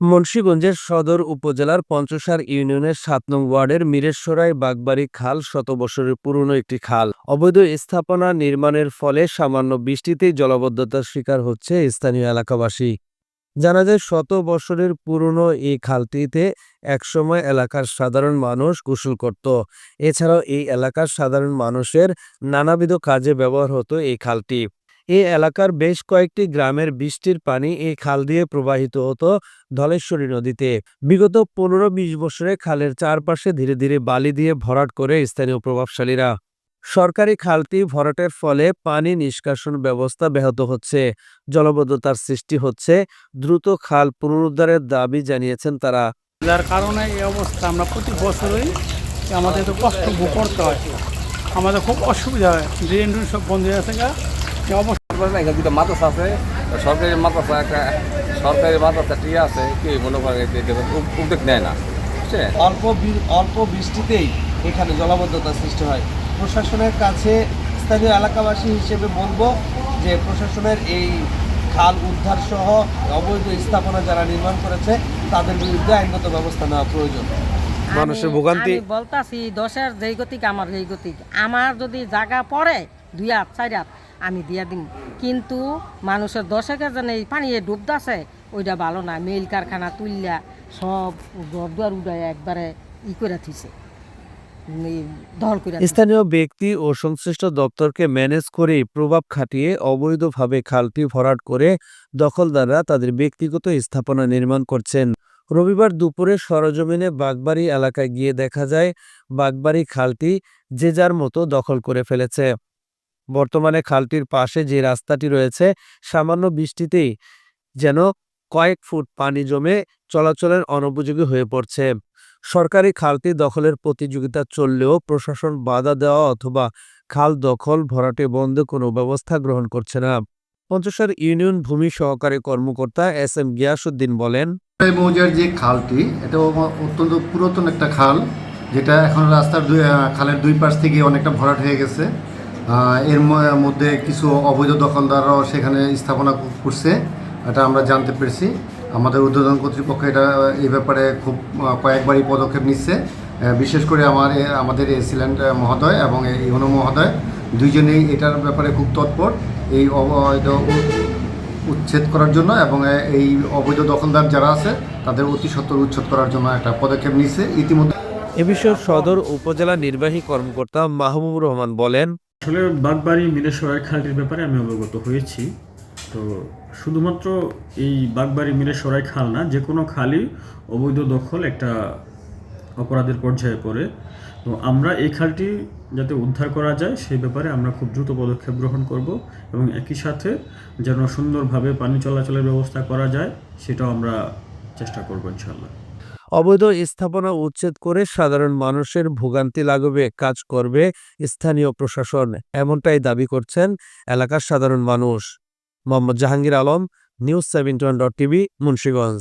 মুন্সিগঞ্জের সদর উপজেলার পঞ্চসার ইউনিয়নের সাত নং ওয়ার্ডের মিরেশ্বরাই বাগবাড়ি খাল শত বছরের পুরনো একটি খাল। অবৈধ স্থাপনা নির্মাণের ফলে সামান্য বৃষ্টিতেই জলবদ্ধতার শিকার হচ্ছে স্থানীয় এলাকাবাসী। জানা যায়, শত বছরের পুরনো এই খালটিতে একসময় এলাকার সাধারণ মানুষ গোসল করত। এছাড়াও এই এলাকার সাধারণ মানুষের নানাবিধ কাজে ব্যবহার হতো এই খালটি। এই এলাকার বেশ কয়েকটি গ্রামের বৃষ্টির পানি এই খাল দিয়ে প্রবাহিত হতো ধলেশ্বরী নদীতে। বিগত পনেরো বিশ বছরে খালের চারপাশে ধীরে ধীরে বালি দিয়ে ভরাট করে স্থানীয় প্রভাবশালীরা। সরকারি খালটি ভরাটের ফলে পানি নিষ্কাশন ব্যবস্থা ব্যাহত হচ্ছে। জলবদ্ধতার সৃষ্টি হচ্ছে। দ্রুত খাল পুনরুদ্ধারের দাবি জানিয়েছেন তারা। যার কারণে এই অবস্থা আমরা প্রতি বছরই আমাদের তো কষ্ট ভোগ করতে হয়। আমাদের খুব অসুবিধা হয়। ড্রেন সব বন্ধ হয়ে আছে দুটো মাদ্রাসা আছে। সরকারি মাদ্রাসা একটা সরকারি মাদ্রাসা ঠিক আছে কি মনে উ- উদ্যোগ নেয় না। অল্প অল্প বৃষ্টিতেই এখানে জলাবদ্ধতার সৃষ্টি হয়। প্রশাসনের কাছে স্থানীয় এলাকাবাসী হিসেবে বলব যে প্রশাসনের এই খাল উদ্ধার সহ অবৈধ স্থাপনা যারা নির্মাণ করেছে তাদের বিরুদ্ধে আইনগত ব্যবস্থা নেওয়া প্রয়োজন। মানুষের ভোগান্তি বলতাছি দশের যেই গতিক আমার এই গতিক। আমার যদি জায়গা পড়ে দুই হাত চার হাত আমি দিয়া দিম। কিন্তু মানুষের দশকের যেন এই পানি ডুবদাছে ওইটা ভালো না। মিল কারখানা তুললা সব ঘর দুয়ার উড়াই একবারে ই করে থিছে করে। স্থানীয় ব্যক্তি ও সংশ্লিষ্ট দপ্তরকে ম্যানেজ করেই প্রভাব খাটিয়ে অবৈধভাবে খালটি ভরাট করে দখলদাররা তাদের ব্যক্তিগত স্থাপনা নির্মাণ করছেন। রবিবার দুপুরে সরজমিনে বাগবাড়ি এলাকায় গিয়ে দেখা যায়, বাগবাড়ি খালটি যে যার মতো দখল করে ফেলেছে। বর্তমানে খালটির পাশে যে রাস্তাটি রয়েছে, সামান্য বৃষ্টিতেই যেন কয়েক ফুট পানি জমে চলাচলের অনুপযোগী হয়ে পড়ছে। সরকারি খালটি দখলের প্রতিযোগিতা চললেও প্রশাসন বাধা দেওয়া অথবা খাল দখল ভরাটে বন্ধে কোনো ব্যবস্থা গ্রহণ করছে না। পঞ্চসার ইউনিয়ন ভূমি সহকারী কর্মকর্তা এস এম গিয়াসুদ্দিন বলেন মৌজার যে খালটি এটা অত্যন্ত পুরাতন একটা খাল, যেটা এখন রাস্তার খালের দুই পাশ থেকে অনেকটা ভরাট হয়ে গেছে। এর মধ্যে কিছু অবৈধ দখলদাররাও সেখানে স্থাপনা করছে। এটা আমরা জানতে পেরেছি। আমাদের উদ্বোধন কর্তৃপক্ষ এটা এই ব্যাপারে খুব কয়েকবারই পদক্ষেপ নিচ্ছে। বিশেষ করে আমার আমাদের এসিল্যান্ড মহোদয় এবং এই ইউনো মহোদয় দুইজনেই এটার ব্যাপারে খুব তৎপর। এই অবৈধ উচ্ছেদ করার জন্য এবং এই অবৈধ দখলদার যারা আছে, তাদের অতি সত্বর উচ্ছেদ করার জন্য একটা পদক্ষেপ নিচ্ছে। ইতিমধ্যে এ বিষয়ে সদর উপজেলা নির্বাহী কর্মকর্তা মাহবুবুর রহমান বলেন আসলে বাগবাড়ি মিরেশ্বরের খালটির ব্যাপারে আমি অবগত হয়েছি। তো শুধুমাত্র এই বাগবাড়ি মিরেশ্বরাই খাল না, যে কোনো খালই অবৈধ দখল একটা অপরাধের পর্যায়ে পড়ে। তো আমরা এই খালটি যাতে উদ্ধার করা যায়, সেই ব্যাপারে আমরা খুব দ্রুত পদক্ষেপ গ্রহণ করব এবং একই সাথে যেন সুন্দরভাবে পানি চলাচলের ব্যবস্থা করা যায়, সেটাও আমরা চেষ্টা করব ইনশাল্লাহ অবৈধ স্থাপনা উচ্ছেদ করে সাধারণ মানুষের ভোগান্তি লাগবে কাজ করবে স্থানীয় প্রশাসন। এমনটাই দাবি করছেন এলাকার সাধারণ মানুষ। Mohammad Jahangir Alam, news seven dot TV, Munshiganj.